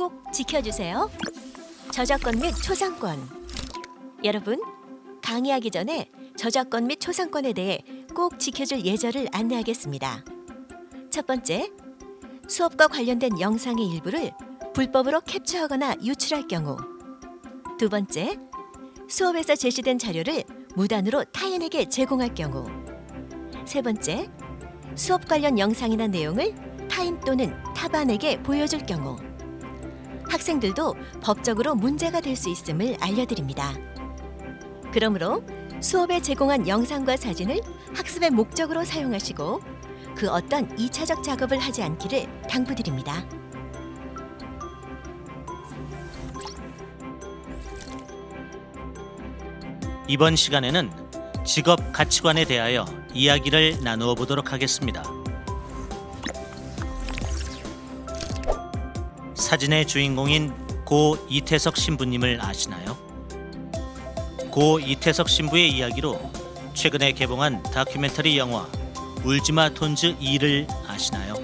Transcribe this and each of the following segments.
꼭 지켜주세요. 저작권 및 초상권. 여러분, 강의하기 전에 저작권 및 초상권에 대해 꼭 지켜줄 예절을 안내하겠습니다. 첫 번째, 수업과 관련된 영상의 일부를 불법으로 캡처하거나 유출할 경우. 두 번째, 수업에서 제시된 자료를 무단으로 타인에게 제공할 경우. 세 번째, 수업 관련 영상이나 내용을 타인 또는 타반에게 보여줄 경우. 학생들도 법적으로 문제가 될 수 있음을 알려드립니다. 그러므로 수업에 제공한 영상과 사진을 학습의 목적으로 사용하시고 그 어떤 2차적 작업을 하지 않기를 당부드립니다. 이번 시간에는 직업 가치관에 대하여 이야기를 나누어 보도록 하겠습니다. 사진의 주인공인 고 이태석 신부님을 아시나요? 고 이태석 신부의 이야기로 최근에 개봉한 다큐멘터리 영화 울지마 톤즈 2를 아시나요?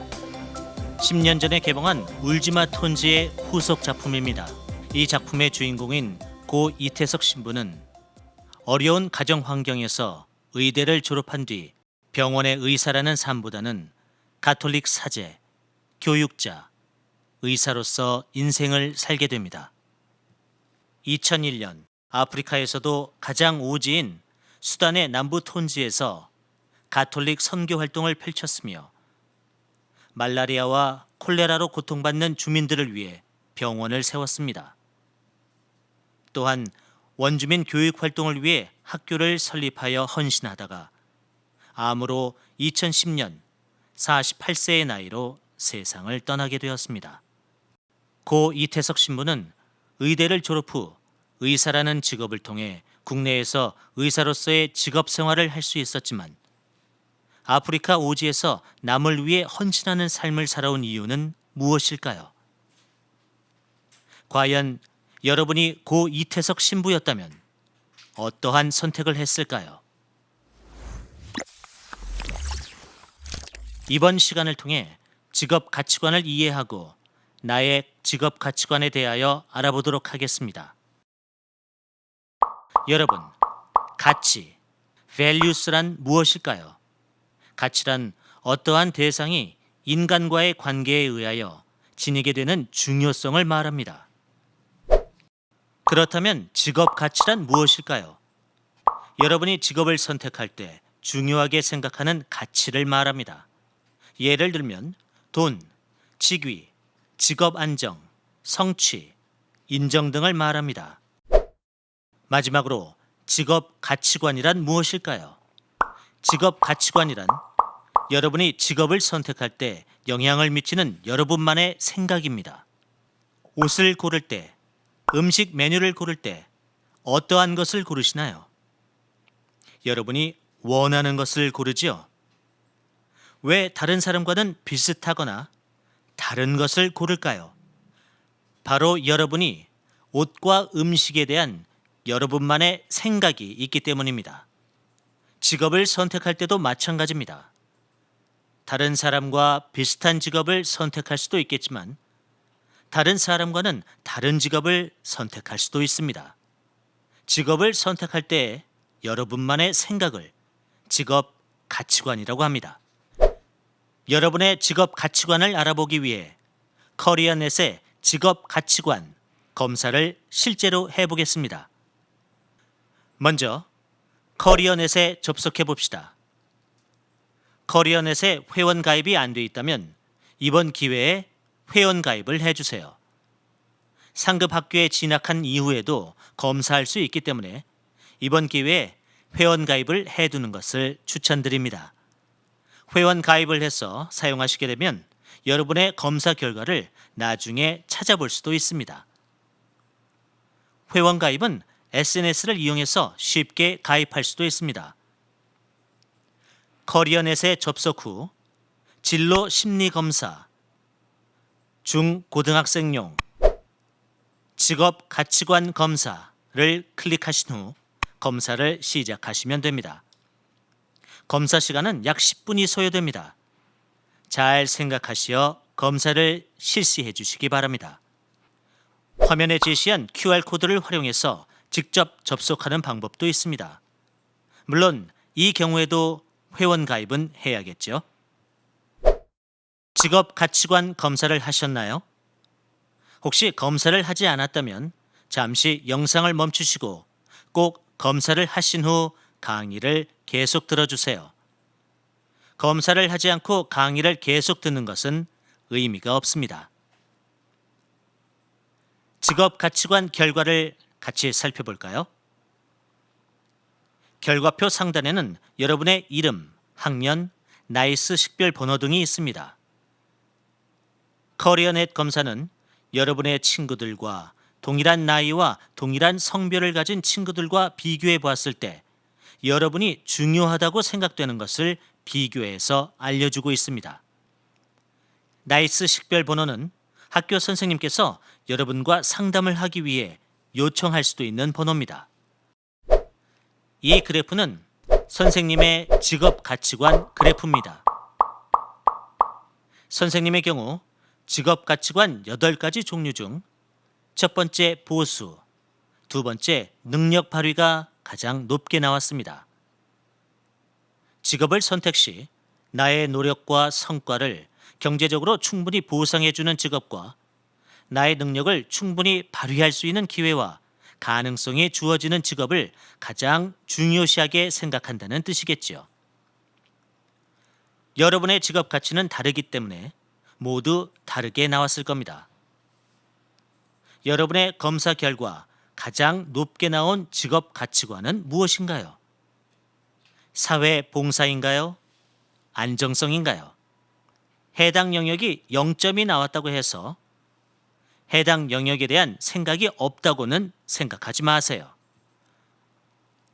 10년 전에 개봉한 울지마 톤즈의 후속 작품입니다. 이 작품의 주인공인 고 이태석 신부는 어려운 가정 환경에서 의대를 졸업한 뒤 병원의 의사라는 삶보다는 가톨릭 사제, 교육자, 의사로서 인생을 살게 됩니다. 2001년 아프리카에서도 가장 오지인 수단의 남부 톤지에서 가톨릭 선교 활동을 펼쳤으며 말라리아와 콜레라로 고통받는 주민들을 위해 병원을 세웠습니다. 또한 원주민 교육 활동을 위해 학교를 설립하여 헌신하다가 암으로 2010년 48세의 나이로 세상을 떠나게 되었습니다. 고 이태석 신부는 의대를 졸업 후 의사라는 직업을 통해 국내에서 의사로서의 직업 생활을 할 수 있었지만 아프리카 오지에서 남을 위해 헌신하는 삶을 살아온 이유는 무엇일까요? 과연 여러분이 고 이태석 신부였다면 어떠한 선택을 했을까요? 이번 시간을 통해 직업 가치관을 이해하고 나의 직업 가치관에 대하여 알아보도록 하겠습니다. 여러분, 가치, values란 무엇일까요? 가치란 어떠한 대상이 인간과의 관계에 의하여 지니게 되는 중요성을 말합니다. 그렇다면 직업 가치란 무엇일까요? 여러분이 직업을 선택할 때 중요하게 생각하는 가치를 말합니다. 예를 들면 돈, 직위, 직업 안정, 성취, 인정 등을 말합니다. 마지막으로 직업 가치관이란 무엇일까요? 직업 가치관이란 여러분이 직업을 선택할 때 영향을 미치는 여러분만의 생각입니다. 옷을 고를 때, 음식 메뉴를 고를 때 어떠한 것을 고르시나요? 여러분이 원하는 것을 고르지요? 왜 다른 사람과는 비슷하거나 다른 것을 고를까요? 바로 여러분이 옷과 음식에 대한 여러분만의 생각이 있기 때문입니다. 직업을 선택할 때도 마찬가지입니다. 다른 사람과 비슷한 직업을 선택할 수도 있겠지만 다른 사람과는 다른 직업을 선택할 수도 있습니다. 직업을 선택할 때 여러분만의 생각을 직업 가치관이라고 합니다. 여러분의 직업 가치관을 알아보기 위해 커리어넷의 직업 가치관 검사를 실제로 해보겠습니다. 먼저 커리어넷에 접속해 봅시다. 커리어넷에 회원 가입이 안 돼 있다면 이번 기회에 회원 가입을 해주세요. 상급 학교에 진학한 이후에도 검사할 수 있기 때문에 이번 기회에 회원 가입을 해두는 것을 추천드립니다. 회원 가입을 해서 사용하시게 되면 여러분의 검사 결과를 나중에 찾아볼 수도 있습니다. 회원 가입은 SNS를 이용해서 쉽게 가입할 수도 있습니다. 커리어넷에 접속 후 진로 심리 검사, 중 고등학생용 직업 가치관 검사를 클릭하신 후 검사를 시작하시면 됩니다. 검사 시간은 약 10분이 소요됩니다. 잘 생각하시어 검사를 실시해 주시기 바랍니다. 화면에 제시한 QR코드를 활용해서 직접 접속하는 방법도 있습니다. 물론 이 경우에도 회원 가입은 해야겠죠. 직업 가치관 검사를 하셨나요? 혹시 검사를 하지 않았다면 잠시 영상을 멈추시고 꼭 검사를 하신 후 강의를 계속 들어주세요. 검사를 하지 않고 강의를 계속 듣는 것은 의미가 없습니다. 직업 가치관 결과를 같이 살펴볼까요? 결과표 상단에는 여러분의 이름, 학년, 나이스 식별 번호 등이 있습니다. 커리어넷 검사는 여러분의 친구들과 동일한 나이와 동일한 성별을 가진 친구들과 비교해 보았을 때 여러분이 중요하다고 생각되는 것을 비교해서 알려주고 있습니다. 나이스 식별 번호는 학교 선생님께서 여러분과 상담을 하기 위해 요청할 수도 있는 번호입니다. 이 그래프는 선생님의 직업 가치관 그래프입니다. 선생님의 경우 직업 가치관 8가지 종류 중 첫 번째 보수, 두 번째 능력 발휘가 가장 높게 나왔습니다. 직업을 선택 시 나의 노력과 성과를 경제적으로 충분히 보상해 주는 직업과 나의 능력을 충분히 발휘할 수 있는 기회와 가능성이 주어지는 직업을 가장 중요시하게 생각한다는 뜻이겠지요. 여러분의 직업 가치는 다르기 때문에 모두 다르게 나왔을 겁니다. 여러분의 검사 결과 가장 높게 나온 직업 가치관은 무엇인가요? 사회 봉사인가요? 안정성인가요? 해당 영역이 0점이 나왔다고 해서 해당 영역에 대한 생각이 없다고는 생각하지 마세요.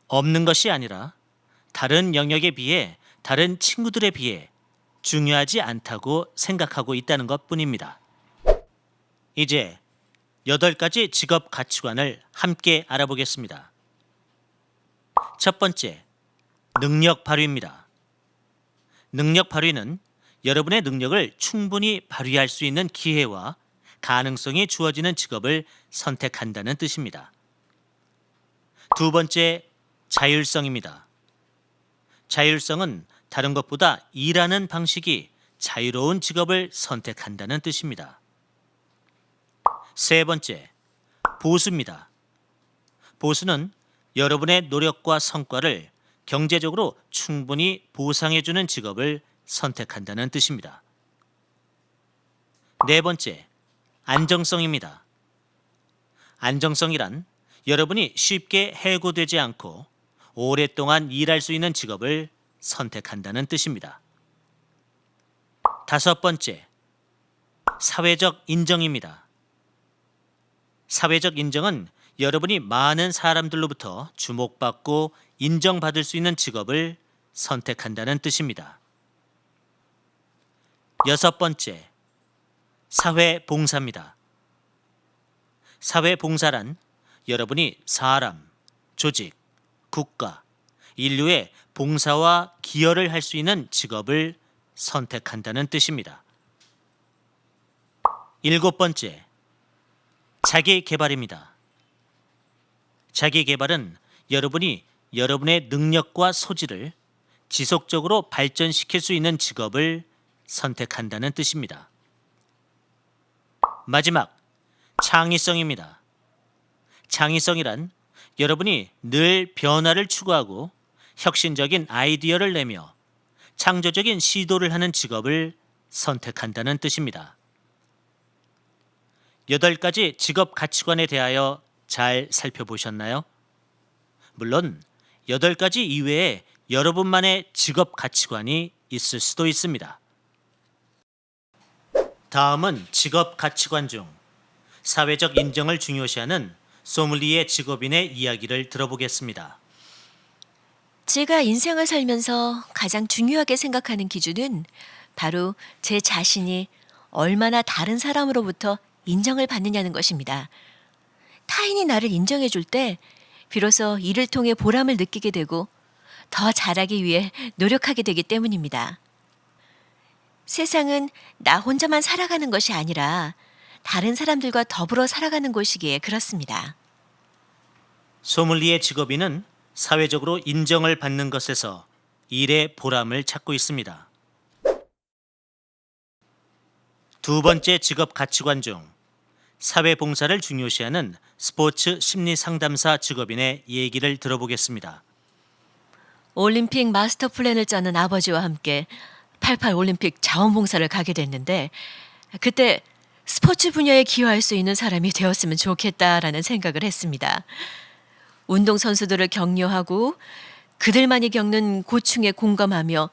없는 것이 아니라 다른 영역에 비해 다른 친구들에 비해 중요하지 않다고 생각하고 있다는 것 뿐입니다. 이제 여덟 가지 직업 가치관을 함께 알아보겠습니다. 첫 번째, 능력 발휘입니다. 능력 발휘는 여러분의 능력을 충분히 발휘할 수 있는 기회와 가능성이 주어지는 직업을 선택한다는 뜻입니다. 두 번째, 자율성입니다. 자율성은 다른 것보다 일하는 방식이 자유로운 직업을 선택한다는 뜻입니다. 세 번째, 보수입니다. 보수는 여러분의 노력과 성과를 경제적으로 충분히 보상해주는 직업을 선택한다는 뜻입니다. 네 번째, 안정성입니다. 안정성이란 여러분이 쉽게 해고되지 않고 오랫동안 일할 수 있는 직업을 선택한다는 뜻입니다. 다섯 번째, 사회적 인정입니다. 사회적 인정은 여러분이 많은 사람들로부터 주목받고 인정받을 수 있는 직업을 선택한다는 뜻입니다. 여섯 번째, 사회 봉사입니다. 사회 봉사란 여러분이 사람, 조직, 국가, 인류의 봉사와 기여를 할 수 있는 직업을 선택한다는 뜻입니다. 일곱 번째, 자기 개발입니다. 자기 개발은 여러분이 여러분의 능력과 소질을 지속적으로 발전시킬 수 있는 직업을 선택한다는 뜻입니다. 마지막, 창의성입니다. 창의성이란 여러분이 늘 변화를 추구하고 혁신적인 아이디어를 내며 창조적인 시도를 하는 직업을 선택한다는 뜻입니다. 여덟 가지 직업 가치관에 대하여 잘 살펴보셨나요? 물론 여덟 가지 이외에 여러분만의 직업 가치관이 있을 수도 있습니다. 다음은 직업 가치관 중 사회적 인정을 중요시하는 소믈리에 직업인의 이야기를 들어보겠습니다. 제가 인생을 살면서 가장 중요하게 생각하는 기준은 바로 제 자신이 얼마나 다른 사람으로부터 인정을 받느냐는 것입니다. 타인이 나를 인정해 줄 때 비로소 이를 통해 보람을 느끼게 되고 더 잘하기 위해 노력하게 되기 때문입니다. 세상은 나 혼자만 살아가는 것이 아니라 다른 사람들과 더불어 살아가는 곳이기에 그렇습니다. 소믈리에 직업인은 사회적으로 인정을 받는 것에서 일의 보람을 찾고 있습니다. 두 번째 직업 가치관 중 사회 봉사를 중요시하는 스포츠 심리 상담사 직업인의 얘기를 들어보겠습니다. 올림픽 마스터 플랜을 짜는 아버지와 함께 88 올림픽 자원봉사를 가게 됐는데 그때 스포츠 분야에 기여할 수 있는 사람이 되었으면 좋겠다라는 생각을 했습니다. 운동 선수들을 격려하고 그들만이 겪는 고충에 공감하며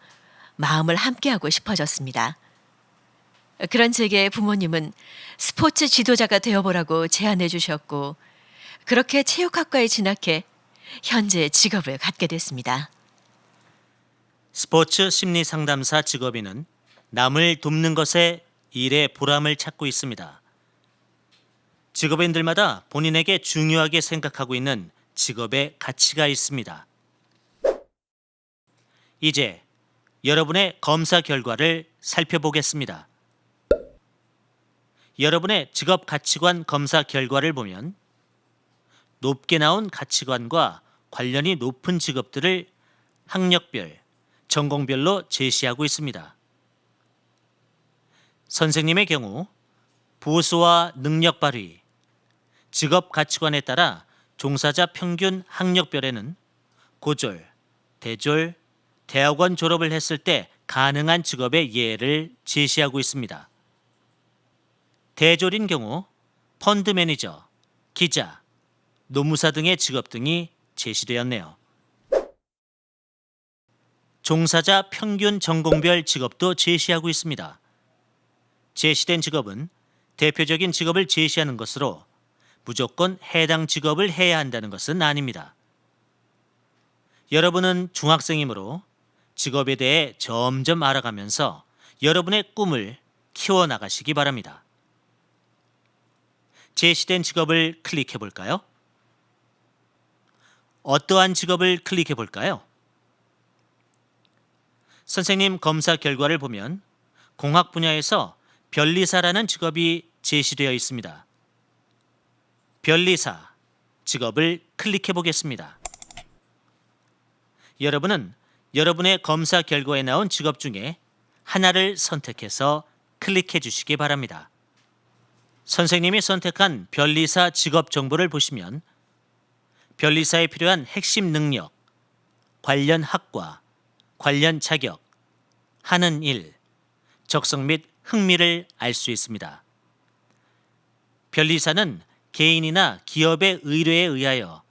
마음을 함께하고 싶어졌습니다. 그런 제게 부모님은 스포츠 지도자가 되어보라고 제안해 주셨고 그렇게 체육학과에 진학해 현재 직업을 갖게 됐습니다. 스포츠 심리 상담사 직업인은 남을 돕는 것에 일의 보람을 찾고 있습니다. 직업인들마다 본인에게 중요하게 생각하고 있는 직업의 가치가 있습니다. 이제 여러분의 검사 결과를 살펴보겠습니다. 여러분의 직업 가치관 검사 결과를 보면 높게 나온 가치관과 관련이 높은 직업들을 학력별, 전공별로 제시하고 있습니다. 선생님의 경우 보수와 능력 발휘, 직업 가치관에 따라 종사자 평균 학력별에는 고졸, 대졸, 대학원 졸업을 했을 때 가능한 직업의 예를 제시하고 있습니다. 대졸인 경우 펀드 매니저, 기자, 노무사 등의 직업 등이 제시되었네요. 종사자 평균 전공별 직업도 제시하고 있습니다. 제시된 직업은 대표적인 직업을 제시하는 것으로 무조건 해당 직업을 해야 한다는 것은 아닙니다. 여러분은 중학생이므로 직업에 대해 점점 알아가면서 여러분의 꿈을 키워나가시기 바랍니다. 제시된 직업을 클릭해 볼까요? 어떠한 직업을 클릭해 볼까요? 선생님 검사 결과를 보면 공학 분야에서 변리사라는 직업이 제시되어 있습니다. 변리사 직업을 클릭해 보겠습니다. 여러분은 여러분의 검사 결과에 나온 직업 중에 하나를 선택해서 클릭해 주시기 바랍니다. 선생님이 선택한 변리사 직업 정보를 보시면 변리사에 필요한 핵심 능력, 관련 학과, 관련 자격, 하는 일, 적성 및 흥미를 알 수 있습니다. 변리사는 개인이나 기업의 의뢰에 의하여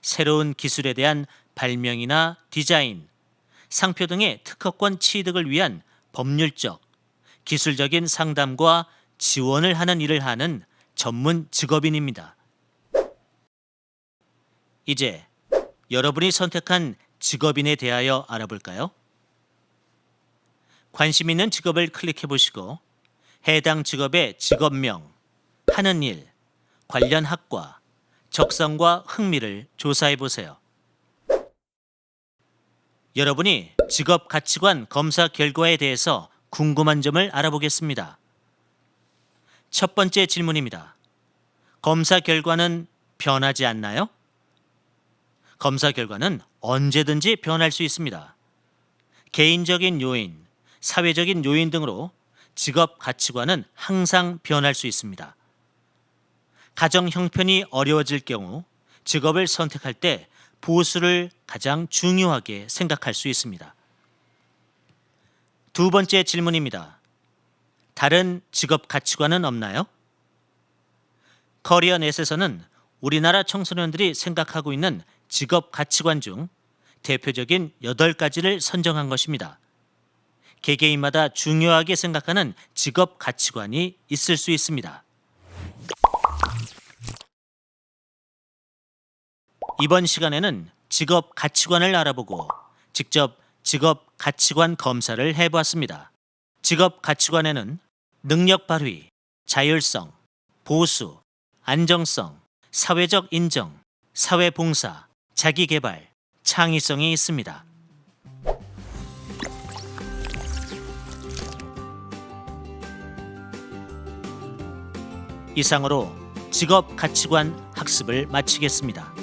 새로운 기술에 대한 발명이나 디자인, 상표 등의 특허권 취득을 위한 법률적, 기술적인 상담과 지원을 하는 일을 하는 전문 직업인입니다. 이제 여러분이 선택한 직업인에 대하여 알아볼까요? 관심 있는 직업을 클릭해 보시고 해당 직업의 직업명, 하는 일, 관련 학과, 적성과 흥미를 조사해 보세요. 여러분이 직업 가치관 검사 결과에 대해서 궁금한 점을 알아보겠습니다. 첫 번째 질문입니다. 검사 결과는 변하지 않나요? 검사 결과는 언제든지 변할 수 있습니다. 개인적인 요인, 사회적인 요인 등으로 직업 가치관은 항상 변할 수 있습니다. 가정 형편이 어려워질 경우 직업을 선택할 때 보수를 가장 중요하게 생각할 수 있습니다. 두 번째 질문입니다. 다른 직업 가치관은 없나요? 커리어넷에서는 우리나라 청소년들이 생각하고 있는 직업 가치관 중 대표적인 8가지를 선정한 것입니다. 개개인마다 중요하게 생각하는 직업 가치관이 있을 수 있습니다. 이번 시간에는 직업 가치관을 알아보고 직접 직업 가치관 검사를 해보았습니다. 직업 가치관에는 능력 발휘, 자율성, 보수, 안정성, 사회적 인정, 사회 봉사, 자기 개발, 창의성이 있습니다. 이상으로 직업 가치관 학습을 마치겠습니다.